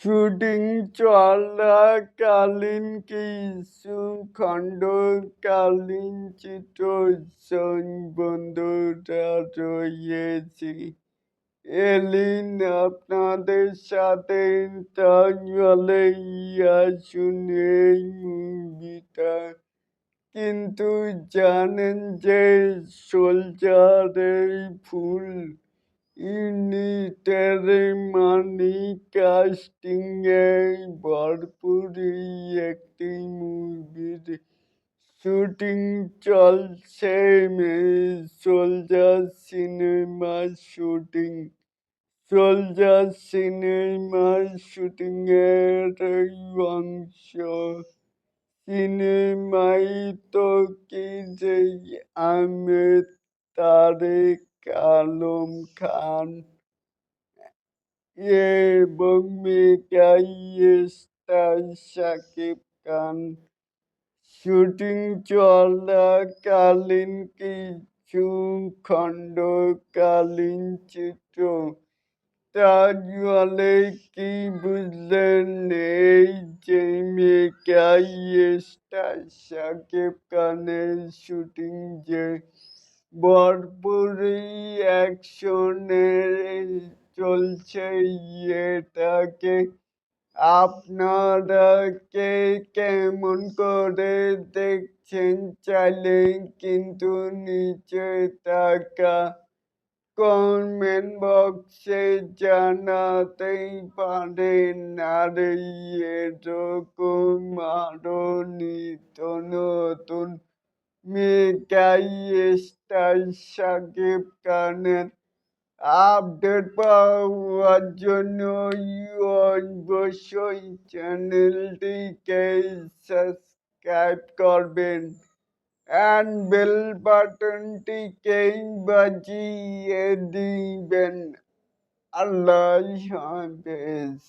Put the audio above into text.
Shooting চলাকালীন কিছু খণ্ডকালীন চিত্র বন্ধুরা রয়েছে। এলিন, আপনাদের সাথে তাহলে আসুন এই কিন্তু জানেন যে সোলজারের ফুল ইউনিটের মানি কাস্টিং এ ভরপুর একটি মুভির শুটিং চলছে সোলজার সিনেমার শুটিং সোলজার সিনেমার শুটিং এর অংশ সিনেমায় তো কি যে আহমেদ তারেক আলম খান। এবং মেগাই স্টার শাকিব খান। শুটিং চলাকালীন কিছু খণ্ডকালীন চিত্র। তাহলে কি বুঝলেন এই যে মেগাই স্টার শাকিব খানের শুটিং যে ভরপুরই অ্যাকশনের চলছে এটাকে আপনারা কে কেমন করে দেখছেন চাইলে কিন্তু নিচে থাকা কমেন্ট বক্সে জানাতেই পারেন, আর এরকম আরও নিত্য নতুন সাকিব খানের আপডেট পাওয়ার জন্য অবশ্যই চ্যানেলটিকে সাবস্ক্রাইব করবেন। অ্যান্ড বেল বাটনটিকে বাজিয়ে দিবেন। আল্লাহ হাফেজ।